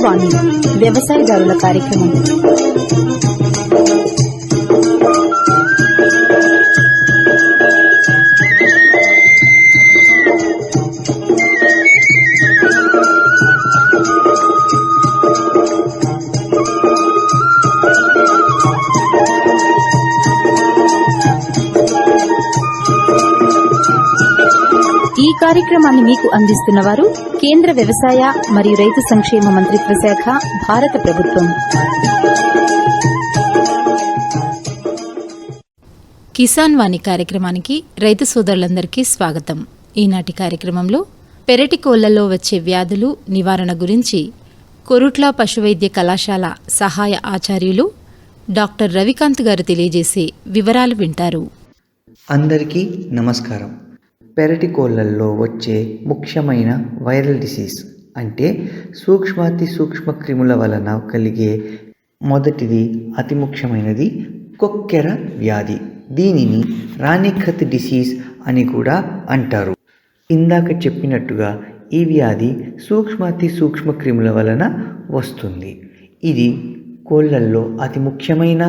కిసాన్ వాణి వ్యవసాయదారుల కార్యక్రమం. కార్యక్రమాన్ని మీకు అందిస్తున్న వారు కేంద్ర వ్యవసాయ మరియు రైతు సంక్షేమ మంత్రిత్వ శాఖ భారత ప్రభుత్వం. కిసాన్ వాణి కార్యక్రమానికి రైతు సోదరులందరికీ స్వాగతం. ఈనాటి కార్యక్రమంలో పెరటి కోళ్ళలో వచ్చే వ్యాధులు నివారణ గురించి కొరుట్ల పశువైద్య కళాశాల సహాయ ఆచార్యులు డాక్టర్ రవికాంత్ గారు తెలియజేసే వివరాలు వింటారు. అందరికీ నమస్కారం. పెరటి కోళ్ళల్లో వచ్చే ముఖ్యమైన వైరల్ డిసీజ్ అంటే సూక్ష్మాతి సూక్ష్మ క్రిముల వలన కలిగే మొదటిది అతి ముఖ్యమైనది కొక్కెర వ్యాధి. దీనిని రాణిఖత్ డిసీజ్ అని కూడా అంటారు. ఇందాక చెప్పినట్టుగా ఈ వ్యాధి సూక్ష్మాతి సూక్ష్మ క్రిముల వలన వస్తుంది. ఇది కోళ్ళల్లో అతి ముఖ్యమైన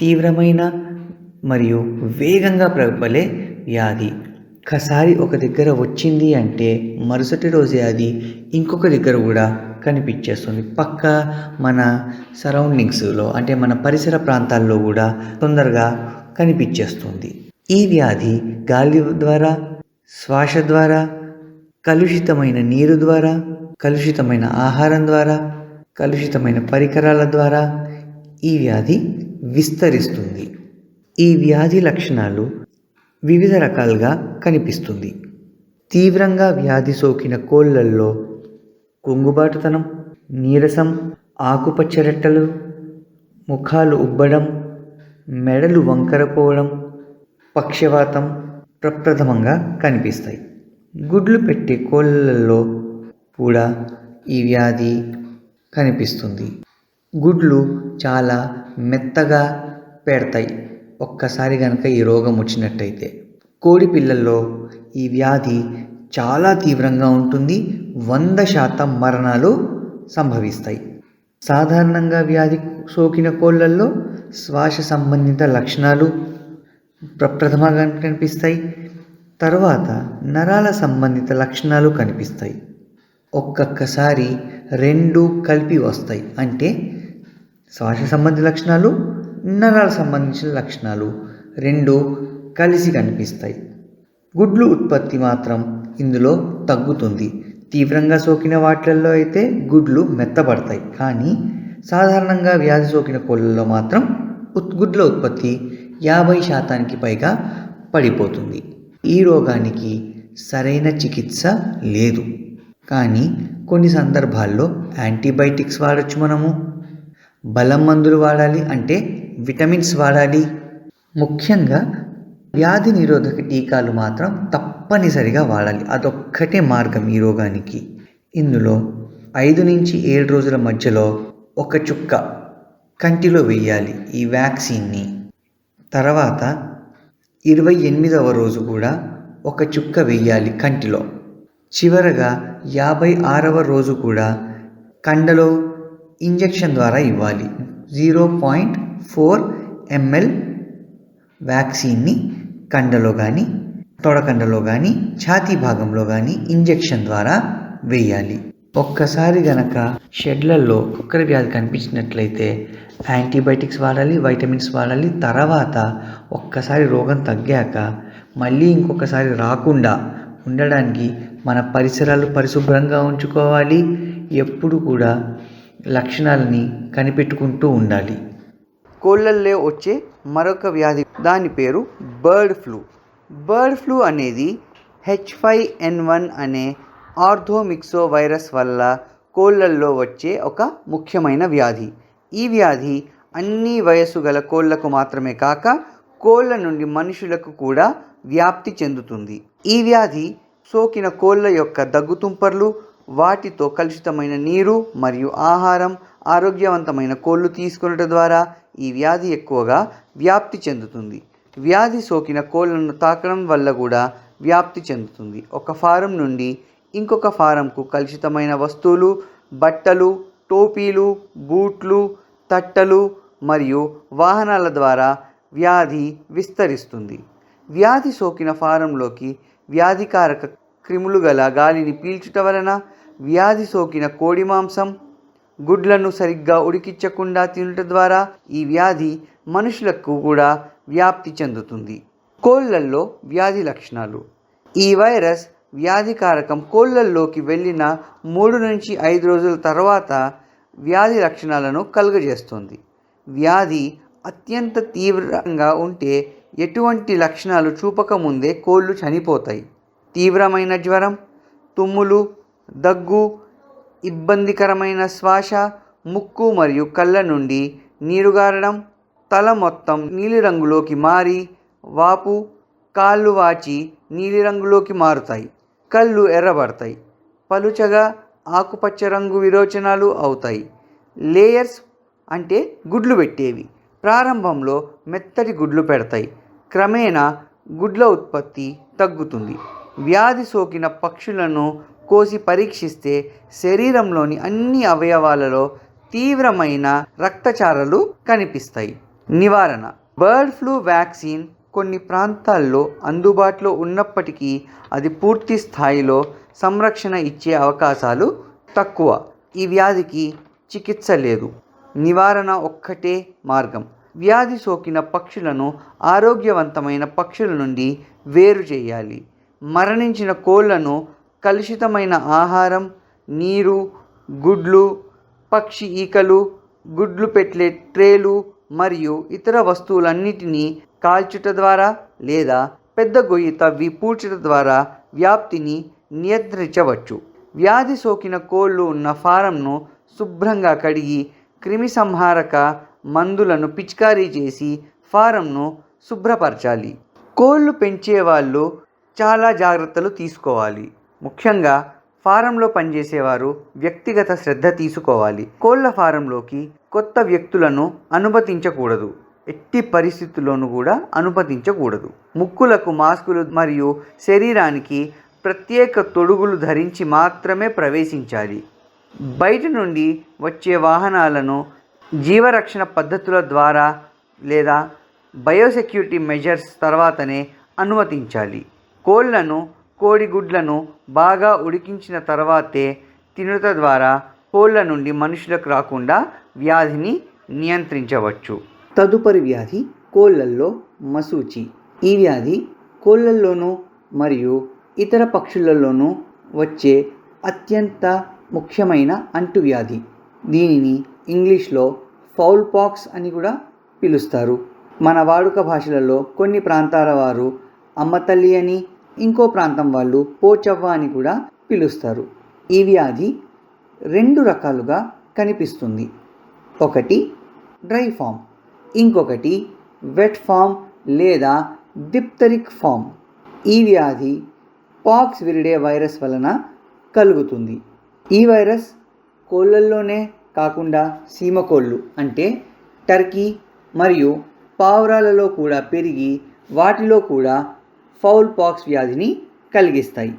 తీవ్రమైన మరియు వేగంగా ప్రబలే వ్యాధి. ఒకసారి ఒక దగ్గర వచ్చింది అంటే మరుసటి రోజే అది ఇంకొక దగ్గర కూడా కనిపించేస్తుంది. పక్క మన సరౌండింగ్స్లో అంటే మన పరిసర ప్రాంతాల్లో కూడా తొందరగా కనిపించేస్తుంది. ఈ వ్యాధి గాలి ద్వారా శ్వాస ద్వారా కలుషితమైన నీరు ద్వారా కలుషితమైన ఆహారం ద్వారా కలుషితమైన పరికరాల ద్వారా ఈ వ్యాధి విస్తరిస్తుంది. ఈ వ్యాధి లక్షణాలు వివిధ రకాలుగా కనిపిస్తుంది. తీవ్రంగా వ్యాధి సోకిన కోళ్ళల్లో కుంగుబాటుతనం నీరసం ఆకుపచ్చ రెట్టలు ముఖాలు ఉబ్బడం మెడలు వంకరపోవడం పక్షవాతం ప్రప్రథమంగా కనిపిస్తాయి. గుడ్లు పెట్టే కోళ్ళల్లో కూడా ఈ వ్యాధి కనిపిస్తుంది. గుడ్లు చాలా మెత్తగా పెడతాయి. ఒక్కసారి కనుక ఈ రోగం వచ్చినట్టయితే కోడి పిల్లల్లో ఈ వ్యాధి చాలా తీవ్రంగా ఉంటుంది. వంద శాతం మరణాలు సంభవిస్తాయి. సాధారణంగా వ్యాధి సోకిన కోళ్ళల్లో శ్వాస సంబంధిత లక్షణాలు ప్రప్రథమంగా కనిపిస్తాయి. తర్వాత నరాల సంబంధిత లక్షణాలు కనిపిస్తాయి. ఒక్కొక్కసారి రెండు కలిపి వస్తాయి. అంటే శ్వాస సంబంధిత లక్షణాలు నరాల సంబంధించిన లక్షణాలు రెండు కలిసి కనిపిస్తాయి. గుడ్లు ఉత్పత్తి మాత్రం ఇందులో తగ్గుతుంది. తీవ్రంగా సోకిన వాటిల్లో అయితే గుడ్లు మెత్తబడతాయి. కానీ సాధారణంగా వ్యాధి సోకిన కోళ్ళలో మాత్రం ఉత్ గుడ్ల ఉత్పత్తి యాభై శాతానికి పైగా పడిపోతుంది. ఈ రోగానికి సరైన చికిత్స లేదు. కానీ కొన్ని సందర్భాల్లో యాంటీబయాటిక్స్ వాడచ్చు మనము. బలం మందులు వాడాలి అంటే విటమిన్స్ వాడాలి. ముఖ్యంగా వ్యాధి నిరోధక టీకాలు మాత్రం తప్పనిసరిగా వాడాలి. అదొక్కటే మార్గం ఈ రోగానికి. ఇందులో ఐదు నుంచి ఏడు రోజుల మధ్యలో ఒక చుక్క కంటిలో వేయాలి ఈ వ్యాక్సిన్ని. తర్వాత ఇరవై ఎనిమిదవ రోజు కూడా ఒక చుక్క వేయాలి కంటిలో. చివరగా యాభై ఆరవ రోజు కూడా కండలో ఇంజెక్షన్ ద్వారా ఇవ్వాలి. జీరో పాయింట్ ఫోర్ ఎంఎల్ వ్యాక్సిన్ని కండలో కానీ తొడకండలో కానీ ఛాతీ భాగంలో కానీ ఇంజెక్షన్ ద్వారా వేయాలి. ఒక్కసారి గనక షెడ్లలో కుక్కర వ్యాధి కనిపించినట్లయితే యాంటీబయాటిక్స్ వాడాలి వైటమిన్స్ వాడాలి తర్వాత ఒక్కసారి రోగం తగ్గాక మళ్ళీ ఇంకొకసారి రాకుండా ఉండడానికి మన పరిసరాలు పరిశుభ్రంగా ఉంచుకోవాలి. ఎప్పుడు కూడా లక్షణాలని కనిపెట్టుకుంటూ ఉండాలి. కోళ్ళల్లో వచ్చే మరొక వ్యాధి దాని పేరు బర్డ్ ఫ్లూ. బర్డ్ ఫ్లూ అనేది హెచ్ ఫైవ్ ఎన్ వన్ అనే ఆర్థోమిక్సో వైరస్ వల్ల కోళ్ళల్లో వచ్చే ఒక ముఖ్యమైన వ్యాధి. ఈ వ్యాధి అన్ని వయస్సు గల కోళ్ళకు మాత్రమే కాక కోళ్ళ నుండి మనుషులకు కూడా వ్యాప్తి చెందుతుంది. ఈ వ్యాధి సోకిన కోళ్ళ యొక్క దగ్గుతుంపర్లు వాటితో కలుషితమైన నీరు మరియు ఆహారం ఆరోగ్యవంతమైన కోళ్ళు తీసుకునడం ద్వారా ఈ వ్యాధి ఎక్కువగా వ్యాప్తి చెందుతుంది. వ్యాధి సోకిన కోళ్ళను తాకడం వల్ల కూడా వ్యాప్తి చెందుతుంది. ఒక ఫారం నుండి ఇంకొక ఫారంకు కలుషితమైన వస్తువులు బట్టలు టోపీలు బూట్లు తట్టలు మరియు వాహనాల ద్వారా వ్యాధి విస్తరిస్తుంది. వ్యాధి సోకిన ఫారంలోకి వ్యాధికారక క్రిములు గల గాలిని పీల్చుట వలన వ్యాధి సోకిన కోడి మాంసం గుడ్లను సరిగ్గా ఉడికించకుండా తినుట ద్వారా ఈ వ్యాధి మనుషులకు కూడా వ్యాప్తి చెందుతుంది. కోళ్ళల్లో వ్యాధి లక్షణాలు. ఈ వైరస్ వ్యాధికారకం కోళ్ళల్లోకి వెళ్ళిన మూడు నుంచి ఐదు రోజుల తర్వాత వ్యాధి లక్షణాలను కలుగజేస్తుంది. వ్యాధి అత్యంత తీవ్రంగా ఉంటే ఎటువంటి లక్షణాలు చూపకముందే కోళ్ళు చనిపోతాయి. తీవ్రమైన జ్వరం తుమ్ములు దగ్గు ఇబ్బందికరమైన శ్వాస ముక్కు మరియు కళ్ళ నుండి నీరుగారడం తల మొత్తం నీలిరంగులోకి మారి వాపు కాళ్ళు వాచి నీలిరంగులోకి మారుతాయి కళ్ళు ఎర్రబడతాయి పలుచగా ఆకుపచ్చ రంగు విరోచనాలు అవుతాయి. లేయర్స్ అంటే గుడ్లు పెట్టేవి. ప్రారంభంలో మెత్తటి గుడ్లు పెడతాయి. క్రమేణా గుడ్ల ఉత్పత్తి తగ్గుతుంది. వ్యాధి సోకిన పక్షులను కోసి పరీక్షిస్తే శరీరంలోని అన్ని అవయవాలలో తీవ్రమైన రక్తచారలు కనిపిస్తాయి. నివారణ. బర్డ్ ఫ్లూ వ్యాక్సిన్ కొన్ని ప్రాంతాల్లో అందుబాటులో ఉన్నప్పటికీ అది పూర్తి స్థాయిలో సంరక్షణ ఇచ్చే అవకాశాలు తక్కువ. ఈ వ్యాధికి చికిత్స లేదు. నివారణ ఒక్కటే మార్గం. వ్యాధి సోకిన పక్షులను ఆరోగ్యవంతమైన పక్షుల నుండి వేరు చేయాలి. మరణించిన కోళ్ళను కలుషితమైన ఆహారం నీరు గుడ్లు పక్షి ఈకలు గుడ్లు పెట్టే ట్రేలు మరియు ఇతర వస్తువులన్నిటినీ కాల్చుట ద్వారా లేదా పెద్ద గొయ్యి తవ్వి పూడ్చుట ద్వారా వ్యాప్తిని నియంత్రించవచ్చు. వ్యాధి సోకిన కోళ్ళు ఉన్న ఫారంను శుభ్రంగా కడిగి క్రిమి సంహారక మందులను పిచికారీ చేసి ఫారంను శుభ్రపరచాలి. కోళ్ళు పెంచేవాళ్ళు చాలా జాగ్రత్తలు తీసుకోవాలి. ముఖ్యంగా ఫారంలో పనిచేసేవారు వ్యక్తిగత శ్రద్ధ తీసుకోవాలి. కోళ్ళ ఫారంలోకి కొత్త వ్యక్తులను అనుమతించకూడదు. ఎట్టి పరిస్థితుల్లోనూ కూడా అనుమతించకూడదు. ముక్కులకు మాస్కులు మరియు శరీరానికి ప్రత్యేక తొడుగులు ధరించి మాత్రమే ప్రవేశించాలి. బయట నుండి వచ్చే వాహనాలను జీవరక్షణ పద్ధతుల ద్వారా లేదా బయోసెక్యూరిటీ మెజర్స్ తర్వాతనే అనుమతించాలి. కోళ్ళను కోడిగుడ్లను బాగా ఉడికించిన తర్వాతే తినుట ద్వారా కోళ్ళ నుండి మనుషులకు రాకుండా వ్యాధిని నియంత్రించవచ్చు. తదుపరి వ్యాధి కోళ్ళల్లో మసూచి. ఈ వ్యాధి కోళ్ళల్లోనూ మరియు ఇతర పక్షులలోనూ వచ్చే అత్యంత ముఖ్యమైన అంటువ్యాధి. దీనిని ఇంగ్లీష్లో ఫౌల్ పాక్స్ అని కూడా పిలుస్తారు. మన వాడుక భాషలలో కొన్ని ప్రాంతాల వారు అమ్మతల్లి అని ఇంకో ప్రాంతం వాళ్ళు పోచవ్వ అని కూడా పిలుస్తారు. ఈ వ్యాధి రెండు రకాలుగా కనిపిస్తుంది. ఒకటి డ్రై ఫామ్ ఇంకొకటి వెట్ ఫామ్ లేదా డిప్తరిక్ ఫామ్. ఈ వ్యాధి పాక్స్ విరిడే వైరస్ వలన కలుగుతుంది. ఈ వైరస్ కోళ్ళల్లోనే కాకుండా సీమకోళ్ళు అంటే టర్కీ మరియు పావురాలలో కూడా పెరిగి వాటిలో కూడా ఫౌల్ పాక్స్ వ్యాధిని కలిగిస్తాయి.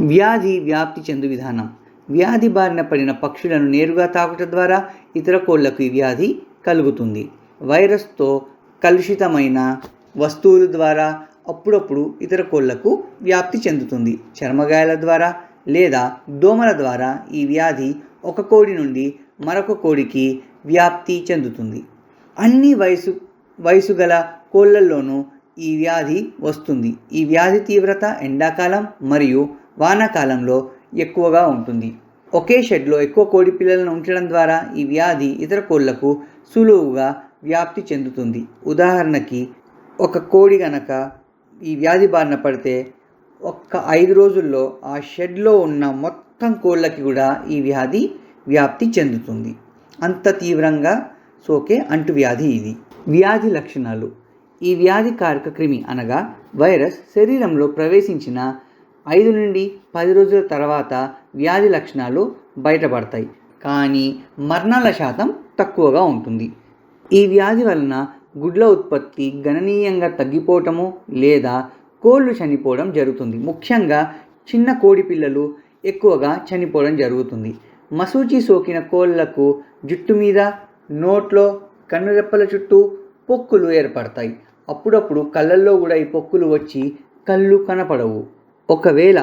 వ్యాధి వ్యాప్తి చెందు విధానం. వ్యాధి బారిన పడిన పక్షులను నేరుగా తాకుట ద్వారా ఇతర కోళ్ళకు ఈ వ్యాధి కలుగుతుంది. వైరస్తో కలుషితమైన వస్తువుల ద్వారా అప్పుడప్పుడు ఇతర కోళ్ళకు వ్యాప్తి చెందుతుంది. చర్మగాయాల ద్వారా లేదా దోమల ద్వారా ఈ వ్యాధి ఒక కోడి నుండి మరొక కోడికి వ్యాప్తి చెందుతుంది. అన్ని వయసు వయసు గల కోళ్ళల్లోనూ ఈ వ్యాధి వస్తుంది. ఈ వ్యాధి తీవ్రత ఎండాకాలం మరియు వానాకాలంలో ఎక్కువగా ఉంటుంది. ఒకే షెడ్లో ఎక్కువ కోడి పిల్లలను ఉంచడం ద్వారా ఈ వ్యాధి ఇతర కోళ్ళకు సులువుగా వ్యాప్తి చెందుతుంది. ఉదాహరణకి ఒక కోడి గనక ఈ వ్యాధి బారిన పడితే ఒక్క ఐదు రోజుల్లో ఆ షెడ్లో ఉన్న మొత్తం కోళ్ళకి కూడా ఈ వ్యాధి వ్యాప్తి చెందుతుంది. అంత తీవ్రంగా సోకే అంటువ్యాధి ఇది. వ్యాధి లక్షణాలు. ఈ వ్యాధి కారక క్రిమి అనగా వైరస్ శరీరంలో ప్రవేశించిన ఐదు నుండి పది రోజుల తర్వాత వ్యాధి లక్షణాలు బయటపడతాయి. కానీ మరణాల శాతం తక్కువగా ఉంటుంది. ఈ వ్యాధి వలన గుడ్ల ఉత్పత్తి గణనీయంగా తగ్గిపోవటము లేదా కోళ్ళు చనిపోవడం జరుగుతుంది. ముఖ్యంగా చిన్న కోడి పిల్లలు ఎక్కువగా చనిపోవడం జరుగుతుంది. మసూచి సోకిన కోళ్ళకు జుట్టు మీద నోట్లో కన్నురెప్పల చుట్టూ పొక్కులు ఏర్పడతాయి. అప్పుడప్పుడు కళ్ళల్లో కూడా ఈ పొక్కులు వచ్చి కళ్ళు కనపడవు. ఒకవేళ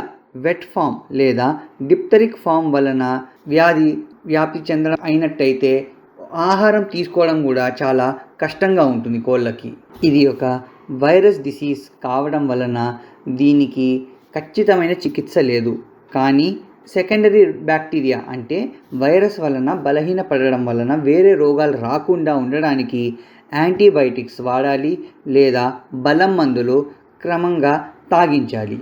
వెట్ ఫామ్ లేదా డిప్తరిక్ ఫామ్ వలన వ్యాధి వ్యాప్తి చెందడం అయినట్టయితే ఆహారం తీసుకోవడం కూడా చాలా కష్టంగా ఉంటుంది కోళ్ళకి. ఇది ఒక వైరస్ డిసీజ్ కావడం వలన దీనికి ఖచ్చితమైన చికిత్స లేదు. కానీ సెకండరీ బ్యాక్టీరియా అంటే వైరస్ వలన బలహీనపడడం వలన వేరే రోగాలు రాకుండా ఉండడానికి యాంటీబయాటిక్స్ వాడాలి లేదా బలం మందులు క్రమంగా తాగించాలి.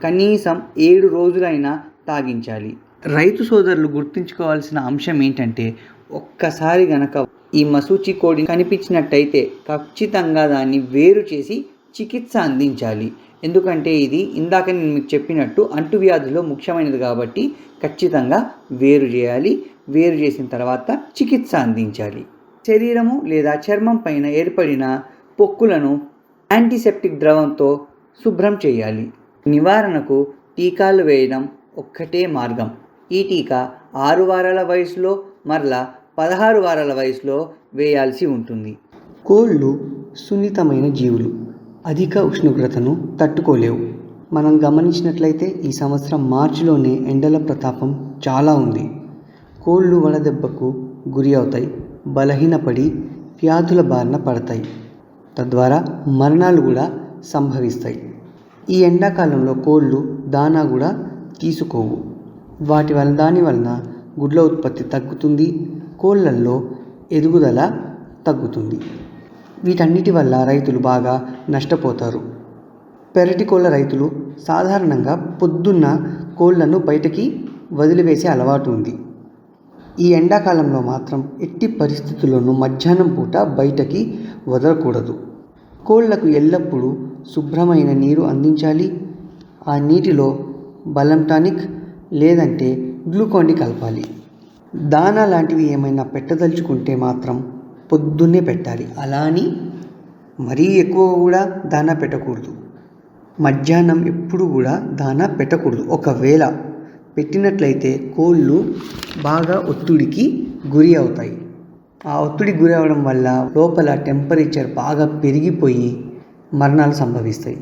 కనీసం ఏడు రోజులైనా తాగించాలి. రైతు సోదరులు గుర్తుంచుకోవాల్సిన అంశం ఏంటంటే ఒక్కసారి గనక ఈ మసూచి కోడి కనిపించినట్టయితే ఖచ్చితంగా దాన్ని వేరు చేసి చికిత్స అందించాలి. ఎందుకంటే ఇది ఇందాక నేను మీకు చెప్పినట్టు అంటువ్యాధిలో ముఖ్యమైనది కాబట్టి ఖచ్చితంగా వేరు చేయాలి. వేరు చేసిన తర్వాత చికిత్స అందించాలి. శరీరము లేదా చర్మం పైన ఏర్పడిన పొక్కులను యాంటీసెప్టిక్ ద్రవంతో శుభ్రం చేయాలి. నివారణకు టీకాలు వేయడం ఒక్కటే మార్గం. ఈ టీకా ఆరు వారాల వయసులో మరలా పదహారు వారాల వయసులో వేయాల్సి ఉంటుంది. కోళ్ళు సున్నితమైన జీవులు. అధిక ఉష్ణోగ్రతను తట్టుకోలేవు. మనం గమనించినట్లయితే ఈ సంవత్సరం మార్చిలోనే ఎండల ప్రతాపం చాలా ఉంది. కోళ్ళు వడదెబ్బకు గురి అవుతాయి. బలహీనపడి వ్యాధుల బారిన పడతాయి. తద్వారా మరణాలు కూడా సంభవిస్తాయి. ఈ ఎండాకాలంలో కోళ్ళు దానా కూడా తీసుకోవు. వాటి వల్ల దాని వలన గుడ్ల ఉత్పత్తి తగ్గుతుంది కోళ్ళల్లో ఎదుగుదల తగ్గుతుంది. వీటన్నిటి వల్ల రైతులు బాగా నష్టపోతారు. పెరటి కోళ్ళ రైతులు సాధారణంగా పొద్దున్న కోళ్ళను బయటకి వదిలివేసే అలవాటు ఉంది. ఈ ఎండాకాలంలో మాత్రం ఎట్టి పరిస్థితుల్లోనూ మధ్యాహ్నం పూట బయటకి వదలకూడదు. కోళ్ళకు ఎల్లప్పుడూ శుభ్రమైన నీరు అందించాలి. ఆ నీటిలో బలం టానిక్ లేదంటే గ్లూకాన్ని కలపాలి. దానా లాంటివి ఏమైనా పెట్టదలుచుకుంటే మాత్రం పొద్దున్నే పెట్టాలి. అలా అని మరీ ఎక్కువ కూడా దానా పెట్టకూడదు. మధ్యాహ్నం ఎప్పుడు కూడా దానా పెట్టకూడదు. ఒకవేళ పెట్టినట్లయితే కోళ్ళు బాగా ఒత్తిడికి గురి అవుతాయి. ఆ ఒత్తిడి గురి అవడం వల్ల లోపల టెంపరేచర్ బాగా పెరిగిపోయి మరణాలు సంభవిస్తాయి.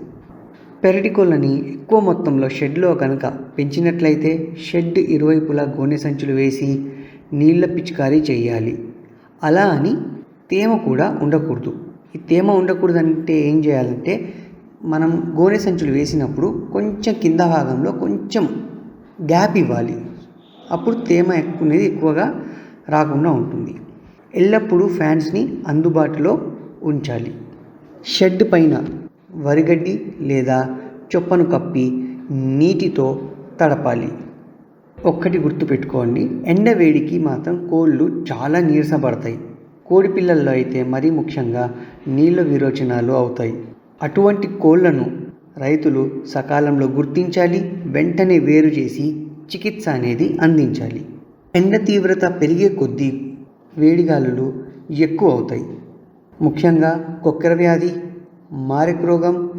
పెరటి కోళ్ళని ఎక్కువ మొత్తంలో షెడ్లో కనుక పెంచినట్లయితే షెడ్ ఇరువైపులా గోనె సంచులు వేసి నీళ్ళ పిచికారీ చేయాలి. అలా అని తేమ కూడా ఉండకూడదు. ఈ తేమ ఉండకూడదంటే ఏం చేయాలంటే మనం గోనె సంచులు వేసినప్పుడు కొంచెం కింద భాగంలో కొంచెం గ్యాప్ ఇవ్వాలి. అప్పుడు తేమ ఎక్కువనేది ఎక్కువగా రాకుండా ఉంటుంది. ఎల్లప్పుడూ ఫ్యాన్స్ని అందుబాటులో ఉంచాలి. షెడ్ పైన వరిగడ్డి లేదా చొప్పను కప్పి నీటితో తడపాలి. ఒక్కటి గుర్తుపెట్టుకోండి ఎండ వేడికి మాత్రం కోళ్ళు చాలా నీరసపడతాయి. కోడి పిల్లల్లో అయితే మరీ ముఖ్యంగా నీళ్ళ విరోచనాలు అవుతాయి. అటువంటి కోళ్ళను రైతులు సకాలంలో గుర్తించాలి వెంటనే వేరు చేసి చికిత్స అనేది అందించాలి. ఎండ తీవ్రత పెరిగే కొద్దీ వేడిగాలులు ఎక్కువ అవుతాయి. ముఖ్యంగా కొక్కెర వ్యాధి మారెక్ రోగం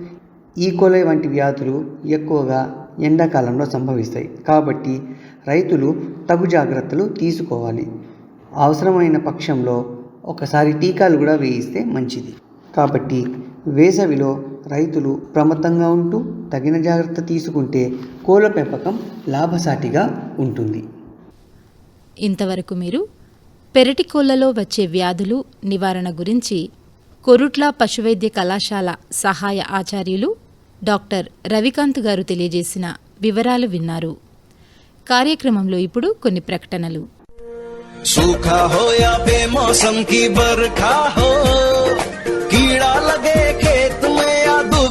ఈకోలై వంటి వ్యాధులు ఎక్కువగా ఎండాకాలంలో సంభవిస్తాయి. కాబట్టి రైతులు తగు జాగ్రత్తలు తీసుకోవాలి. అవసరమైన పక్షంలో ఒకసారి టీకాలు కూడా వేయిస్తే మంచిది. కాబట్టి వేసవిలో రైతులు ప్రమత్తంగా ఉంటూ తగిన జాగ్రత్త తీసుకుంటే కోళ్ళ పెంపకం లాభసాటిగా ఉంటుంది. ఇంతవరకు మీరు పెరటి కోళ్ళలో వచ్చే వ్యాధులు నివారణ గురించి కొరుట్ల పశువైద్య కళాశాల సహాయ ఆచార్యులు డాక్టర్ రవికాంత్ గారు తెలియజేసిన వివరాలు విన్నారు. కార్యక్రమంలో ఇప్పుడు కొన్ని ప్రకటనలు. సూఖా హో యా కీ బర్ఖా హో కీడా లగే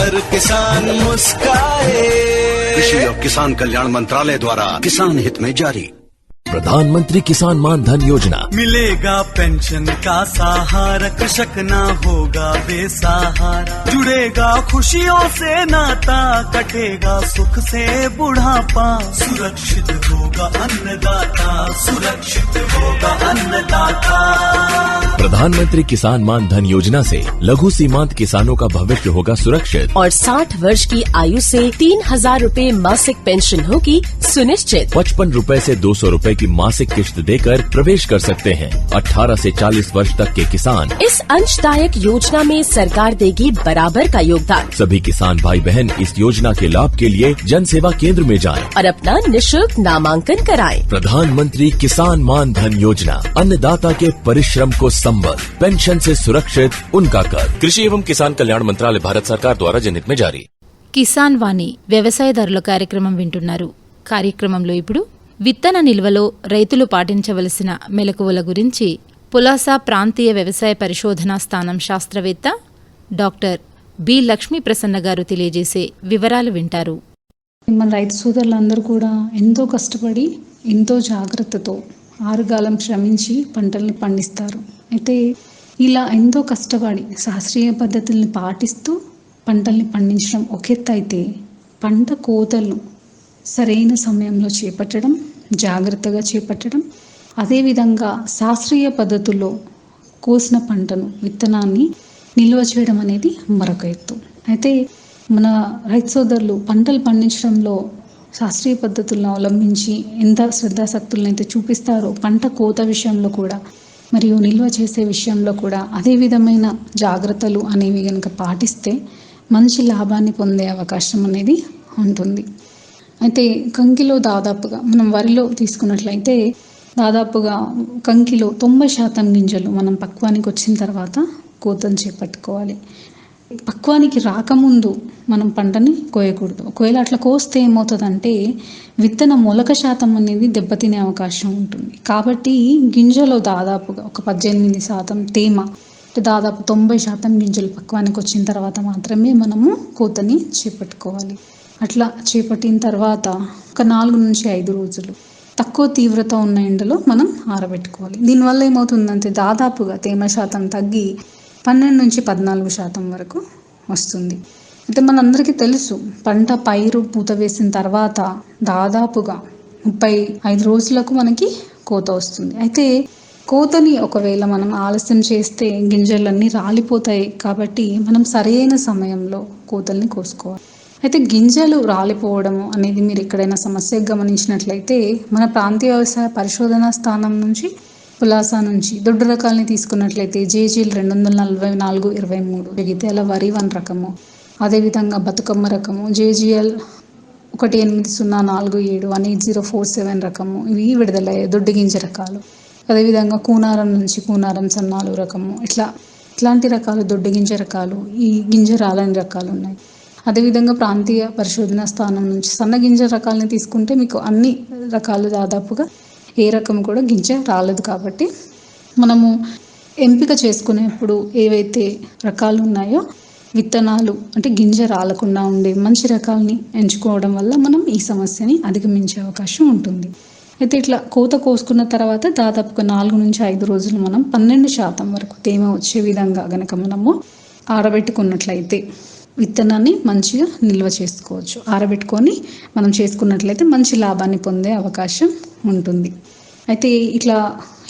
हर किसान मुस्काए। कृषि और किसान कल्याण मंत्रालय द्वारा किसान हित में जारी। प्रधानमंत्री किसान मान धन योजना। मिलेगा पेंशन का सहारा कृषक ना होगा बेसहारा। जुड़ेगा खुशियों से नाता कटेगा सुख से बुढ़ापा। सुरक्षित होगा अन्नदाता सुरक्षित होगा अन्नदाता। प्रधानमंत्री किसान मान धन योजना से लघु सीमांत किसानों का भविष्य होगा सुरक्षित। और 60 वर्ष की आयु से तीन हज़ार रूपए मासिक पेंशन होगी सुनिश्चित पचपन रूपए ऐसी दो सौ रूपए की मासिक किश्त देकर प्रवेश कर सकते हैं 18 से 40 वर्ष तक के किसान इस अंशदायक योजना में सरकार देगी बराबर का योगदान सभी किसान भाई बहन इस योजना के लाभ के लिए जन सेवा केंद्र में जाएं। और अपना निशुल्क नामांकन कराएं। प्रधानमंत्री किसान मान धन योजना अन्नदाता के परिश्रम को संबल पेंशन से सुरक्षित उनका कर कृषि एवं किसान कल्याण मंत्रालय भारत सरकार द्वारा जनहित में जारी కిసాన్ వాణి వ్యవసాయదారుల కార్యక్రమం వింటున్నారు కార్యక్రమంలో ఇప్పుడు విత్తన నిల్వలో రైతులు పాటించవలసిన మెలకువల గురించి పులాసా ప్రాంతీయ వ్యవసాయ పరిశోధనా స్థానం శాస్త్రవేత్త డాక్టర్ బి లక్ష్మీ ప్రసన్న గారు తెలియజేసే వివరాలు వింటారు. మన రైతు సోదరులందరూ కూడా ఎంతో కష్టపడి ఎంతో జాగ్రత్తతో ఆరుగాలం శ్రమించి పంటల్ని పండిస్తారు. అయితే ఇలా ఎంతో కష్టపడి శాస్త్రీయ పద్ధతుల్ని పాటిస్తూ పంటల్ని పండించడం ఒక ఎత్తు అయితే పంట కోతలను సరైన సమయంలో చేపట్టడం జాగ్రత్తగా చేపట్టడం అదేవిధంగా శాస్త్రీయ పద్ధతుల్లో కోసిన పంటను విత్తనాన్ని నిల్వ చేయడం అనేది మరొక ఎత్తు. అయితే మన రైతు సోదరులు పంటలు పండించడంలో శాస్త్రీయ పద్ధతులను అవలంబించి ఎంత శ్రద్ధాశక్తులను అయితే చూపిస్తారో పంట కోత విషయంలో కూడా మరియు నిల్వ చేసే విషయంలో కూడా అదే విధమైన జాగ్రత్తలు అనేవి కనుక పాటిస్తే మంచి లాభాన్ని పొందే అవకాశం అనేది ఉంటుంది. అయితే కంకిలో దాదాపుగా మనం వరిలో తీసుకున్నట్లయితే దాదాపుగా కంకిలో తొంభై శాతం గింజలు మనం పక్వానికి వచ్చిన తర్వాత కోతను చేపట్టుకోవాలి. పక్వానికి రాకముందు మనం పంటని కోయకూడదు. ఒకవేళ అట్లా కోస్తే ఏమవుతుందంటే విత్తన మొలక శాతం అనేది దెబ్బతినే అవకాశం ఉంటుంది. కాబట్టి గింజలో దాదాపుగా ఒక పద్దెనిమిది శాతం తేమ దాదాపు తొంభై శాతం గింజలు పక్వానికి వచ్చిన తర్వాత మాత్రమే మనము కోతని చేపట్టుకోవాలి. అట్లా చేపట్టిన తర్వాత ఒక నాలుగు నుంచి ఐదు రోజులు. తక్కువ తీవ్రత ఉన్న ఎండలో మనం ఆరబెట్టుకోవాలి. దీనివల్ల ఏమవుతుందంటే దాదాపుగా తేమ శాతం తగ్గి పన్నెండు నుంచి పద్నాలుగు శాతం వరకు వస్తుంది. అయితే మనందరికీ తెలుసు పంట పైరు పూత వేసిన తర్వాత దాదాపుగా ముప్పై ఐదు రోజులకు మనకి కోత వస్తుంది. అయితే కోతని ఒకవేళ మనం ఆలస్యం చేస్తే గింజలన్నీ రాలిపోతాయి కాబట్టి మనం సరైన సమయంలో కోతల్ని కోసుకోవాలి. అయితే గింజలు రాలిపోవడము అనేది మీరు ఎక్కడైనా సమస్య గమనించినట్లయితే మన ప్రాంతీయ వ్యవసాయ పరిశోధన స్థానం నుంచి పులాసా నుంచి దొడ్డు రకాలని తీసుకున్నట్లయితే జేజీలు రెండు వందల నలభై నాలుగు ఇరవై మూడు జగిత్యాల వరి వన్ రకము. అదేవిధంగా బతుకమ్మ రకము జేజీఎల్ ఒకటి ఎనిమిది సున్నా నాలుగు ఏడు one eight zero four seven రకము. ఇవి విడుదలయ్యాయి దొడ్డు గింజ రకాలు. అదేవిధంగా కూనారం నుంచి కూనారం సన్నాలు రకము. ఇట్లా ఇట్లాంటి రకాలు దొడ్డు గింజ రకాలు ఈ గింజ రాలని రకాలు ఉన్నాయి. అదేవిధంగా ప్రాంతీయ పరిశోధన స్థానం నుంచి సన్న గింజ రకాలని తీసుకుంటే మీకు అన్ని రకాలు దాదాపుగా ఏ రకం కూడా గింజ రాలేదు కాబట్టి మనము ఎంపిక చేసుకునేప్పుడు ఏవైతే రకాలు ఉన్నాయో విత్తనాలు అంటే గింజ రాలకుండా ఉండే మంచి రకాలని ఎంచుకోవడం వల్ల మనం ఈ సమస్యని అధిగమించే అవకాశం ఉంటుంది. అయితే ఇట్లా కోత కోసుకున్న తర్వాత దాదాపుగా నాలుగు నుంచి ఐదు రోజులు మనం పన్నెండు శాతం వరకు తేమ వచ్చే విధంగా గనక మనము ఆరబెట్టుకున్నట్లయితే విత్తనాన్ని మంచిగా నిల్వ చేసుకోవచ్చు ఆరబెట్టుకొని మనం చేసుకున్నట్లయితే మంచి లాభాన్ని పొందే అవకాశం ఉంటుంది. అయితే ఇట్లా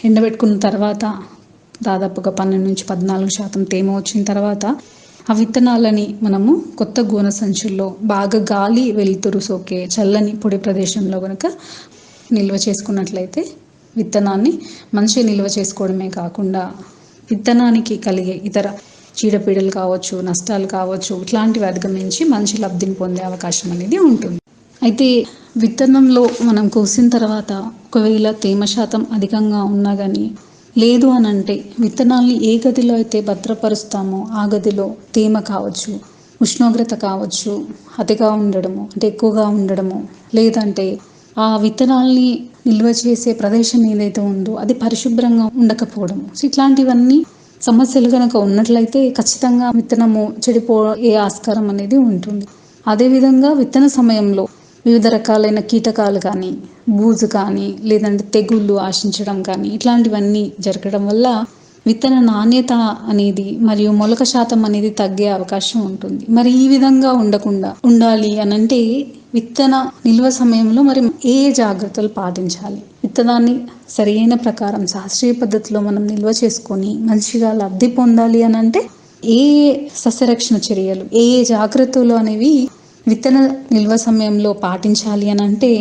ఎండబెట్టుకున్న తర్వాత దాదాపుగా పన్నెండు నుంచి పద్నాలుగు శాతం తేమ వచ్చిన తర్వాత ఆ విత్తనాలని మనము కొత్త గోన సంచుల్లో బాగా గాలి వెలుతురు సోకే చల్లని పొడి ప్రదేశంలో కనుక నిల్వ చేసుకున్నట్లయితే విత్తనాన్ని మంచిగా నిల్వ చేసుకోవడమే కాకుండా విత్తనానికి కలిగే ఇతర చీడపీడలు కావచ్చు నష్టాలు కావచ్చు ఇట్లాంటివి అధిగమించి మంచి లబ్ధిని పొందే అవకాశం అనేది ఉంటుంది. అయితే విత్తనంలో మనం కోసిన తర్వాత ఒకవేళ తేమ శాతం అధికంగా ఉన్నా కానీ లేదు అని అంటే విత్తనాల్ని ఏ గదిలో అయితే భద్రపరుస్తామో ఆ గదిలో తేమ కావచ్చు ఉష్ణోగ్రత కావచ్చు అతిగా ఉండడము అంటే ఎక్కువగా ఉండడము లేదంటే ఆ విత్తనాల్ని నిల్వ చేసే ప్రదేశం ఏదైతే ఉందో అది పరిశుభ్రంగా ఉండకపోవడము. ఇట్లాంటివన్నీ సమస్యలు కనుక ఉన్నట్లయితే ఖచ్చితంగా విత్తనము చెడిపోయే ఆస్కారం అనేది ఉంటుంది. అదేవిధంగా విత్తన సమయంలో వివిధ రకాలైన కీటకాలు కానీ బూజు కానీ లేదంటే తెగుళ్ళు ఆశించడం కానీ ఇట్లాంటివన్నీ జరగడం వల్ల విత్తన నాణ్యత అనేది మరియు మొలక శాతం అనేది తగ్గే అవకాశం ఉంటుంది. మరి ఈ విధంగా ఉండకుండా ఉండాలి అని అంటే విత్తన నిల్వ సమయంలో మరి ఏ జాగ్రత్తలు పాటించాలి? విత్తనాన్ని సరైన ప్రకారం శాస్త్రీయ పద్ధతిలో మనం నిల్వ చేసుకొని మంచిగా లబ్ధి పొందాలి అని అంటే ఏ సస్యరక్షణ చర్యలు? ఏ ఏ జాగ్రత్తలు అనేవి విత్తన నిల్వ సమయంలో పాటించాలి అని అంటే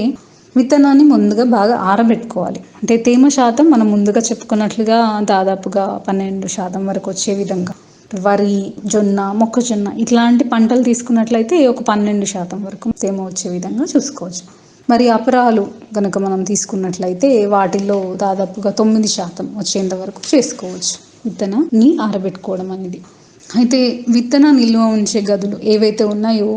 విత్తనాన్ని ముందుగా బాగా ఆరబెట్టుకోవాలి. అంటే తేమ శాతం మనం ముందుగా చెప్పుకున్నట్లుగా దాదాపుగా పన్నెండు శాతం వరకు వచ్చే విధంగా. వరి జొన్న మొక్కజొన్న ఇట్లాంటి పంటలు తీసుకున్నట్లయితే ఒక పన్నెండు శాతం వరకు తేమ వచ్చే విధంగా చూసుకోవచ్చు. మరి అపరాలు కనుక మనం తీసుకున్నట్లయితే వాటిల్లో దాదాపుగా తొమ్మిది శాతం వచ్చేంత వరకు చేసుకోవచ్చు. విత్తనాన్ని ఆరబెట్టుకోవడం అనేది. అయితే విత్తన నిల్వ ఉంచే గదులు ఏవైతే ఉన్నాయో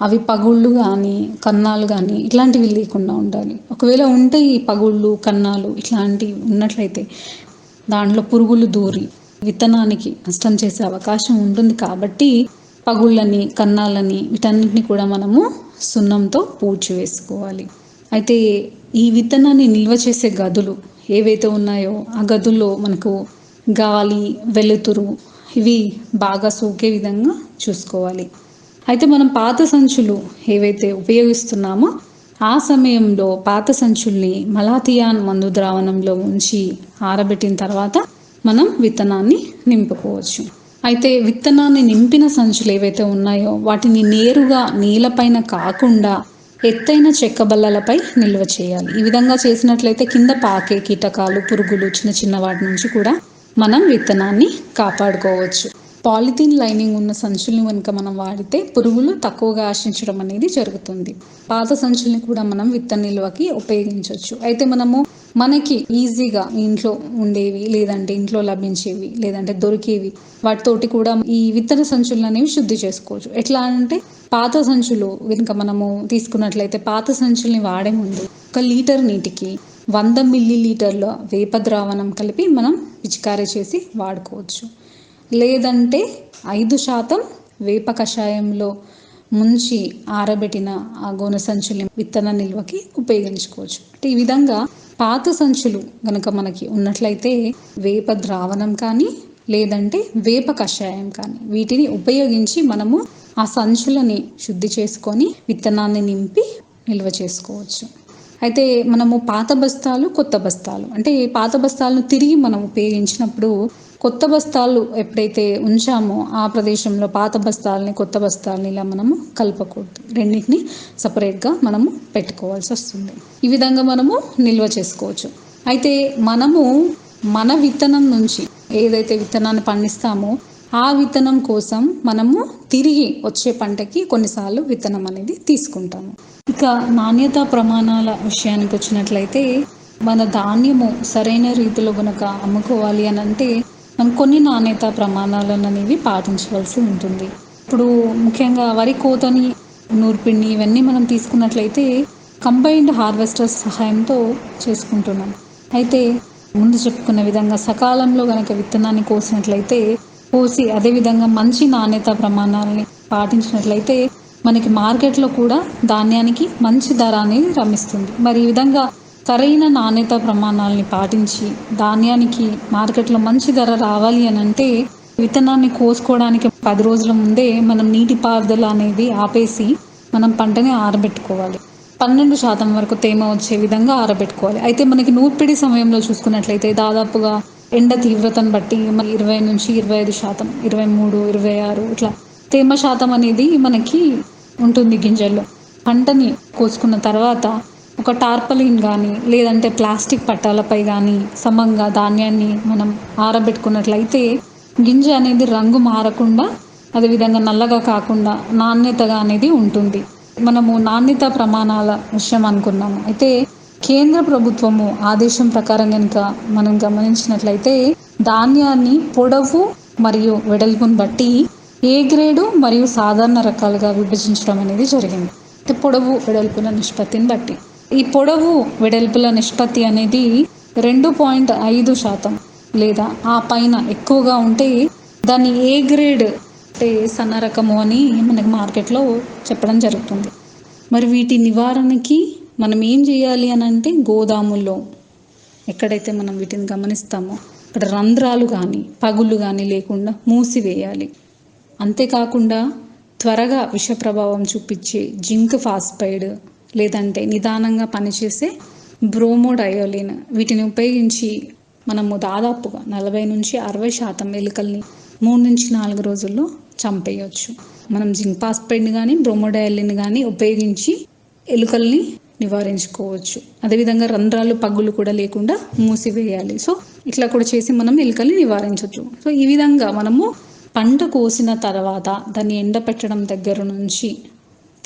అవి పగుళ్ళు కానీ కన్నాలు కానీ ఇట్లాంటివి లేకుండా ఉండాలి. ఒకవేళ ఉంటే ఈ పగుళ్ళు కన్నాలు ఇట్లాంటివి ఉన్నట్లయితే దాంట్లో పురుగులు దూరి విత్తనానికి నష్టం చేసే అవకాశం ఉంటుంది కాబట్టి పగుళ్ళని కన్నాలని వీటన్నిటిని కూడా మనము సున్నంతో పూడ్చి వేసుకోవాలి. అయితే ఈ విత్తనాన్ని నిల్వ చేసే గదులు ఏవైతే ఉన్నాయో ఆ గదుల్లో మనకు గాలి వెలుతురు ఇవి బాగా సోకే విధంగా చూసుకోవాలి. అయితే మనం పాత సంచులు ఏవైతే ఉపయోగిస్తున్నామో ఆ సమయంలో పాత సంచుల్ని మలాథియాన్ మందు ద్రావణంలో ఉంచి ఆరబెట్టిన తర్వాత మనం విత్తనాన్ని నింపుకోవచ్చు. అయితే విత్తనాన్ని నింపిన సంచులు ఏవైతే ఉన్నాయో వాటిని నేరుగా నేలపైన కాకుండా ఎత్తైన చెక్క బల్లలపై నిల్వ చేయాలి. ఈ విధంగా చేసినట్లయితే కింద పాకే కీటకాలు పురుగులు చిన్న చిన్న వాటి నుంచి కూడా మనం విత్తనాన్ని కాపాడుకోవచ్చు. పాలిథీన్ లైనింగ్ ఉన్న సంచుల్ని కనుక మనం వాడితే పురుగులు తక్కువగా ఆశించడం అనేది జరుగుతుంది. పాత సంచుల్ని కూడా మనం విత్తన నిల్వకి ఉపయోగించవచ్చు అయితే మనము మనకి ఈజీగా ఇంట్లో ఉండేవి లేదంటే ఇంట్లో లభించేవి లేదంటే దొరికేవి వాటితోటి కూడా ఈ విత్తన సంచులు అనేవి శుద్ధి చేసుకోవచ్చు. ఎట్లా అంటే పాత సంచులు కనుక మనము తీసుకున్నట్లయితే పాత సంచుల్ని వాడే ముందు ఒక లీటర్ నీటికి వంద మిల్లీ లీటర్ల వేప ద్రావణం కలిపి మనం పిచికారీ చేసి వాడుకోవచ్చు. లేదంటే ఐదు శాతం వేప కషాయంలో ముంచి ఆరబెట్టిన ఆ గోనె సంచుల్ని విత్తన నిల్వకి ఉపయోగించుకోవచ్చు. అంటే ఈ విధంగా పాత సంచులు గనక మనకి ఉన్నట్లయితే వేప ద్రావణం కానీ లేదంటే వేప కషాయం కానీ వీటిని ఉపయోగించి మనము ఆ సంచులని శుద్ధి చేసుకొని విత్తనాన్ని నింపి నిల్వ చేసుకోవచ్చు. అయితే మనము పాత బస్తాలు కొత్త బస్తాలు అంటే పాత బస్తాలను తిరిగి మనం ఉపయోగించినప్పుడు కొత్త బస్తాలు ఎప్పుడైతే ఉంచామో ఆ ప్రదేశంలో పాత బస్తాలని కొత్త బస్తాలని ఇలా మనము కలపకూడదు. రెండింటిని సపరేట్గా మనము పెట్టుకోవాల్సి వస్తుంది. ఈ విధంగా మనము నిల్వ చేసుకోవచ్చు. అయితే మనము మన విత్తనం నుంచి ఏదైతే విత్తనాన్ని పండిస్తామో ఆ విత్తనం కోసం మనము తిరిగి వచ్చే పంటకి కొన్నిసార్లు విత్తనం అనేది తీసుకుంటాము. ఇక నాణ్యత ప్రమాణాల విషయానికి వచ్చినట్లయితే మన ధాన్యము సరైన రీతిలో కనుక అమ్ముకోవాలి అని అంటే కొన్ని నాణ్యత ప్రమాణాలను అనేవి పాటించవలసి ఉంటుంది. ఇప్పుడు ముఖ్యంగా వరి కోతని నూర్పిడిని ఇవన్నీ మనం తీసుకున్నట్లయితే కంబైన్డ్ హార్వెస్టర్ సహాయంతో చేసుకుంటున్నాం. అయితే ముందు చెప్పుకున్న విధంగా సకాలంలో కనుక విత్తనాన్ని కోసినట్లయితే కోసి అదేవిధంగా మంచి నాణ్యత ప్రమాణాలని పాటించినట్లయితే మనకి మార్కెట్లో కూడా ధాన్యానికి మంచి ధర అనేది రమిస్తుంది. మరి ఈ విధంగా సరైన నాణ్యత ప్రమాణాలని పాటించి ధాన్యానికి మార్కెట్లో మంచి ధర రావాలి అని అంటే విత్తనాన్ని కోసుకోవడానికి పది రోజుల ముందే మనం నీటిపారుదల అనేది ఆపేసి మనం పంటని ఆరబెట్టుకోవాలి. పన్నెండు శాతం వరకు తేమ వచ్చే విధంగా ఆరబెట్టుకోవాలి. అయితే మనకి నూర్పిడి సమయంలో చూసుకున్నట్లయితే దాదాపుగా ఎండ తీవ్రతను బట్టి మన ఇరవై నుంచి ఇరవై ఐదు శాతం ఇరవై మూడు ఇరవై ఆరు ఇట్లా తేమ శాతం అనేది మనకి ఉంటుంది గింజల్లో. పంటని కోసుకున్న తర్వాత ఒక టార్పలిన్ కానీ లేదంటే ప్లాస్టిక్ పట్టాలపై కానీ సమంగా ధాన్యాన్ని మనం ఆరబెట్టుకున్నట్లయితే గింజ అనేది రంగు మారకుండా అదేవిధంగా నల్లగా కాకుండా నాణ్యతగా అనేది ఉంటుంది. మనము నాణ్యత ప్రమాణాల విషయం అనుకున్నాము. అయితే కేంద్ర ప్రభుత్వము ఆదేశం ప్రకారం కనుక మనం గమనించినట్లయితే ధాన్యాన్ని పొడవు మరియు వెడల్పును బట్టి ఏ గ్రేడు మరియు సాధారణ రకాలుగా విభజించడం అనేది జరిగింది. పొడవు వెడల్పుల నిష్పత్తిని బట్టి. ఈ పొడవు వెడల్పుల నిష్పత్తి అనేది రెండు పాయింట్ ఐదు శాతం లేదా ఆ పైన ఎక్కువగా ఉంటే దాన్ని ఏ గ్రేడ్ అంటే సన్న రకము అని మనకి మార్కెట్లో చెప్పడం జరుగుతుంది. మరి వీటి నివారణకి మనం ఏం చేయాలి అని అంటే గోదాముల్లో ఎక్కడైతే మనం వీటిని గమనిస్తామో అక్కడ రంధ్రాలు కానీ పగుళ్ళు కానీ లేకుండా మూసివేయాలి. అంతేకాకుండా త్వరగా విష ప్రభావం చూపించే జింక్ ఫాస్ఫైడ్ లేదంటే నిదానంగా పనిచేసే బ్రోమోడయోలిన్ వీటిని ఉపయోగించి మనము దాదాపుగా నలభై నుంచి అరవై శాతం ఎలుకల్ని మూడు నుంచి నాలుగు రోజుల్లో చంపేయచ్చు. మనం జింక్ ఫాస్ఫైడ్ని కానీ బ్రోమోడయోలిన్ కానీ ఉపయోగించి ఎలుకల్ని నివారించుకోవచ్చు. అదేవిధంగా రంధ్రాలు పగ్గులు కూడా లేకుండా మూసివేయాలి. సో ఇట్లా కూడా చేసి మనం ఎలుకల్ని నివారించవచ్చు సో ఈ విధంగా మనము పంట కోసిన తర్వాత దాన్ని ఎండపెట్టడం దగ్గర నుంచి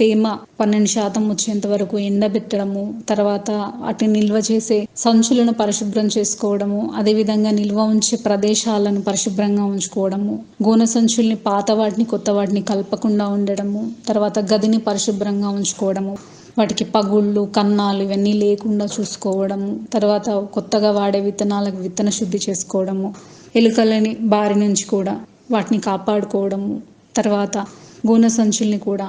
తేమ పన్నెండు శాతం వచ్చేంత వరకు ఎండబెట్టడము తర్వాత వాటిని నిల్వ చేసే సంచులను పరిశుభ్రం చేసుకోవడము అదేవిధంగా నిల్వ ఉంచే ప్రదేశాలను పరిశుభ్రంగా ఉంచుకోవడము గోనె సంచుల్ని పాత వాటిని కొత్త వాటిని కలపకుండా ఉండడము తర్వాత గదిని పరిశుభ్రంగా ఉంచుకోవడము వాటికి పగుళ్ళు కన్నాలు ఇవన్నీ లేకుండా చూసుకోవడము తర్వాత కొత్తగా వాడే విత్తనాలకు విత్తన శుద్ధి చేసుకోవడము ఎలుకలని బారి నుంచి కూడా వాటిని కాపాడుకోవడము తర్వాత గోనె సంచుల్ని కూడా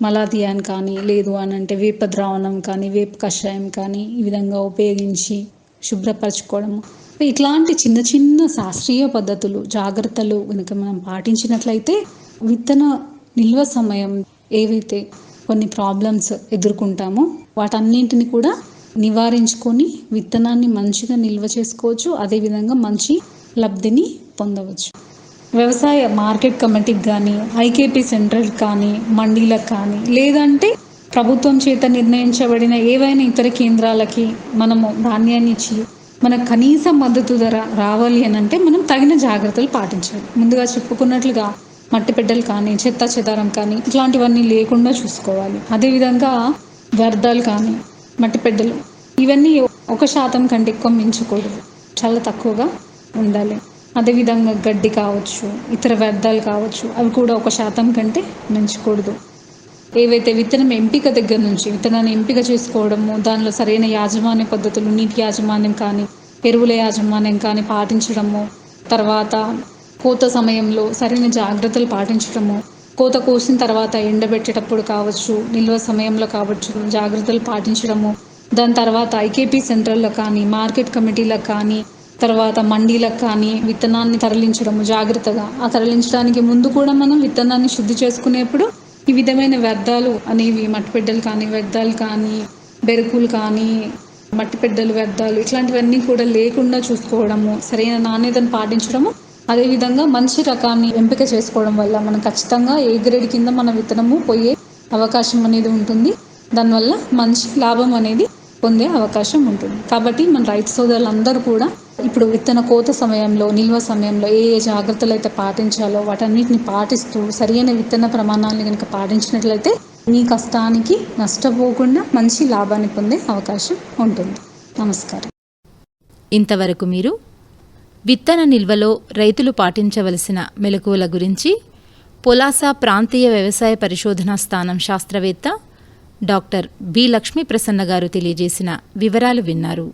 మలాధియాన్ కానీ లేదు అని అంటే వేప ద్రావణం కానీ వేప కషాయం కానీ ఈ విధంగా ఉపయోగించి శుభ్రపరచుకోవడము. ఇట్లాంటి చిన్న చిన్న శాస్త్రీయ పద్ధతులు జాగ్రత్తలు కనుక మనం పాటించినట్లయితే విత్తన నిల్వ సమయం ఏవైతే కొన్ని ప్రాబ్లమ్స్ ఎదుర్కొంటామో వాటన్నింటిని కూడా నివారించుకొని విత్తనాన్ని మంచిగా నిల్వ చేసుకోవచ్చు. అదేవిధంగా మంచి లబ్ధిని పొందవచ్చు. వ్యవసాయ మార్కెట్ కమిటీకి కానీ ఐకేపీ సెంట్రల్ కానీ మండీలకు కానీ లేదంటే ప్రభుత్వం చేత నిర్ణయించబడిన ఏవైనా ఇతర కేంద్రాలకి మనము ధాన్యాన్ని ఇచ్చి మన కనీస మద్దతు ధర రావాలి అని అంటే మనం తగిన జాగ్రత్తలు పాటించాలి. ముందుగా చెప్పుకున్నట్లుగా మట్టి బిడ్డలు కానీ చెత్త చెదారం కానీ ఇట్లాంటివన్నీ లేకుండా చూసుకోవాలి. అదేవిధంగా వ్యర్థాలు కానీ మట్టి బిడ్డలు ఇవన్నీ ఒక శాతం కంటే ఎక్కువ మించకూడదు. చాలా తక్కువగా ఉండాలి. అదేవిధంగా గడ్డి కావచ్చు ఇతర వ్యర్థాలు కావచ్చు అవి కూడా ఒక శాతం కంటే మించకూడదు. ఏవైతే విత్తనం ఎంపిక దగ్గర నుంచి విత్తనాన్ని ఎంపిక చేసుకోవడము దానిలో సరైన యాజమాన్య పద్ధతులు నీటి యాజమాన్యం కానీ ఎరువుల యాజమాన్యం కానీ పాటించడము తర్వాత కోత సమయంలో సరైన జాగ్రత్తలు పాటించడము కోత కోసిన తర్వాత ఎండబెట్టేటప్పుడు కావచ్చు నిల్వ సమయంలో కావచ్చు జాగ్రత్తలు పాటించడము దాని తర్వాత ఐకేపీ సెంటర్లో కానీ మార్కెట్ కమిటీలకు కానీ తర్వాత మండీలకు కానీ విత్తనాన్ని తరలించడము జాగ్రత్తగా. ఆ తరలించడానికి ముందు కూడా మనం విత్తనాన్ని శుద్ధి చేసుకునేప్పుడు ఈ విధమైన వ్యర్థాలు అనేవి మట్టి బిడ్డలు కానీ వ్యర్థాలు కానీ బెరుకులు కానీ మట్టిపెడ్డలు వ్యర్థాలు ఇట్లాంటివన్నీ కూడా లేకుండా చూసుకోవడము సరైన నాణ్యతను పాటించడము అదేవిధంగా మంచి రకాన్ని ఎంపిక చేసుకోవడం వల్ల మనం ఖచ్చితంగా ఏ గ్రేడ్ కింద మన విత్తనము పోయే అవకాశం అనేది ఉంటుంది. దానివల్ల మంచి లాభం అనేది పొందే అవకాశం ఉంటుంది. కాబట్టి మన రైతు సోదరులందరూ కూడా ఇప్పుడు విత్తన కోత సమయంలో నిల్వ సమయంలో ఏ ఏ జాగ్రత్తలు అయితే పాటించాలో వాటన్నిటిని పాటిస్తూ సరైన విత్తన ప్రమాణాలను కనుక పాటించినట్లయితే మీ కష్టానికి నష్టపోకుండా మంచి లాభాన్ని పొందే అవకాశం ఉంటుంది. నమస్కారం. ఇంతవరకు మీరు విత్తన నిల్వలో రైతులు పాటించవలసిన మెలకువల గురించి పొలాస ప్రాంతీయ వ్యవసాయ పరిశోధనా స్థానం శాస్త్రవేత్త డాక్టర్ బి లక్ష్మీ ప్రసన్న గారు తెలియజేసిన వివరాలు విన్నారు.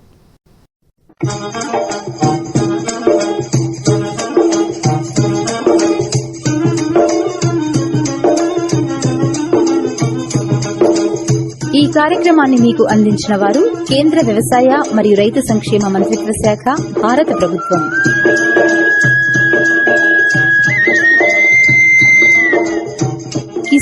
ఈ కార్యక్రమాన్ని మీకు అందించిన వారు కేంద్ర వ్యవసాయ మరియు రైతు సంక్షేమ మంత్రిత్వ శాఖ భారత ప్రభుత్వం.